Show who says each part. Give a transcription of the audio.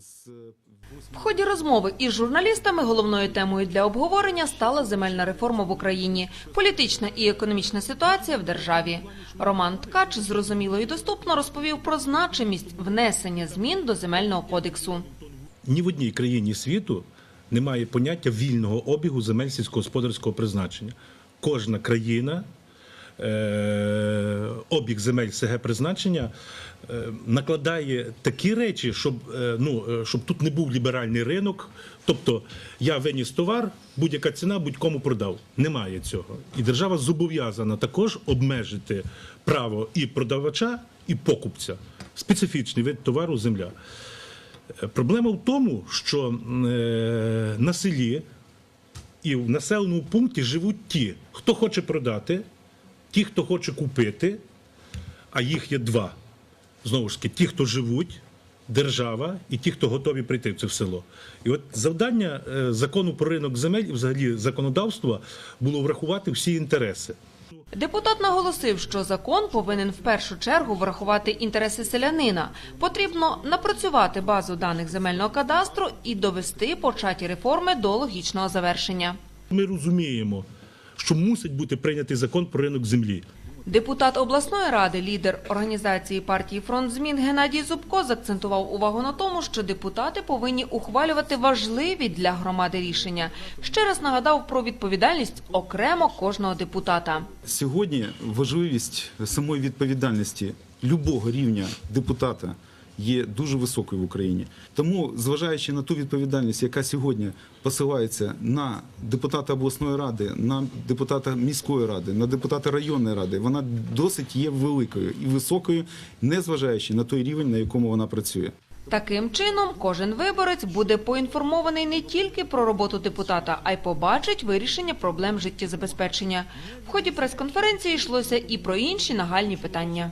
Speaker 1: з
Speaker 2: В ході розмови із журналістами головною темою для обговорення стала земельна реформа в Україні, політична і економічна ситуація в державі. Роман Ткач зрозуміло і доступно розповів про значимість внесення змін до земельного кодексу.
Speaker 3: Ні в одній країні світу немає поняття вільного обігу земель сільськогосподарського призначення. Кожна країна е, обіг земель СГ призначення е, накладає такі речі, щоб, е, ну, е, щоб тут не був ліберальний ринок. Тобто я виніс товар, будь-яка ціна, будь-кому продав. Немає цього. І держава зобов'язана також обмежити право і продавача, і покупця. Специфічний вид товару земля. Проблема в тому, що на селі і в населеному пункті живуть ті, хто хоче продати, ті, хто хоче купити, а їх є два. Знову ж таки, ті, хто живуть, держава, і ті, хто готові прийти в це в село. І от завдання е, закону про ринок земель і взагалі законодавства було врахувати всі інтереси.
Speaker 2: Депутат наголосив, що закон повинен в першу чергу врахувати інтереси селянина. Потрібно напрацювати базу даних земельного кадастру і довести початі реформи до логічного завершення.
Speaker 3: Ми розуміємо, що мусить бути прийнятий закон про ринок землі.
Speaker 2: Депутат обласної ради, лідер організації партії Фронт змін Геннадій Зубко заакцентував увагу на тому, що депутати повинні ухвалювати важливі для громади рішення. Ще раз нагадав про відповідальність окремо кожного депутата.
Speaker 1: Сьогодні важливість самої відповідальності любого рівня депутата є дуже високою в Україні. Тому, зважаючи на ту відповідальність, яка сьогодні посилається на депутата обласної ради, на депутата міської ради, на депутата районної ради, вона досить є великою і високою, незважаючи на той рівень, на якому вона працює.
Speaker 2: Таким чином, кожен виборець буде поінформований не тільки про роботу депутата, а й побачить вирішення проблем життєзабезпечення. В ході прес-конференції йшлося і про інші нагальні питання.